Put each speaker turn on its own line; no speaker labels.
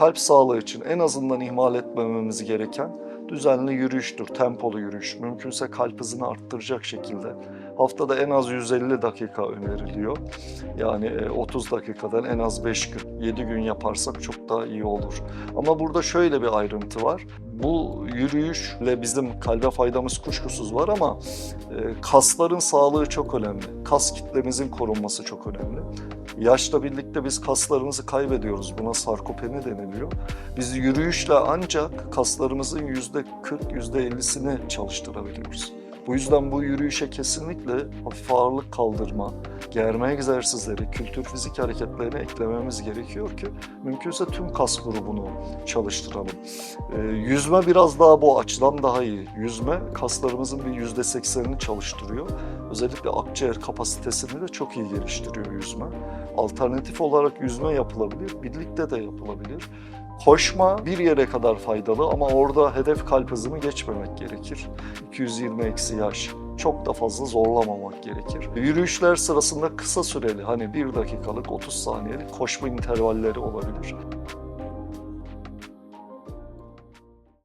kalp sağlığı için en azından ihmal etmememiz gereken düzenli yürüyüştür, tempolu yürüyüş. Mümkünse kalp hızını arttıracak şekilde. Haftada en az 150 dakika öneriliyor. Yani e, 30 dakikadan en az 5 gün, 7 gün yaparsak çok daha iyi olur. Ama burada şöyle bir ayrıntı var. Bu yürüyüşle bizim kalbe faydamız kuşkusuz var ama e, kasların sağlığı çok önemli. Kas kitlemizin korunması çok önemli. Yaşla birlikte biz kaslarımızı kaybediyoruz. Buna sarkopeni deniliyor. Biz yürüyüşle ancak kaslarımızın yüzde 40, yüzde 50'sini çalıştırabiliyoruz. Bu yüzden bu yürüyüşe kesinlikle hafif ağırlık kaldırma, germe egzersizleri, kültür fizik hareketlerini eklememiz gerekiyor ki mümkünse tüm kas grubunu çalıştıralım. Ee, yüzme biraz daha bu açıdan daha iyi. Yüzme kaslarımızın bir yüzde seksenini çalıştırıyor. Özellikle akciğer kapasitesini de çok iyi geliştiriyor yüzme. Alternatif olarak yüzme yapılabilir, birlikte de yapılabilir. Koşma bir yere kadar faydalı ama orada hedef kalp hızını geçmemek gerekir. 220 eksi yaş çok da fazla zorlamamak gerekir. Yürüyüşler sırasında kısa süreli hani bir dakikalık 30 saniyelik koşma intervalleri olabilir.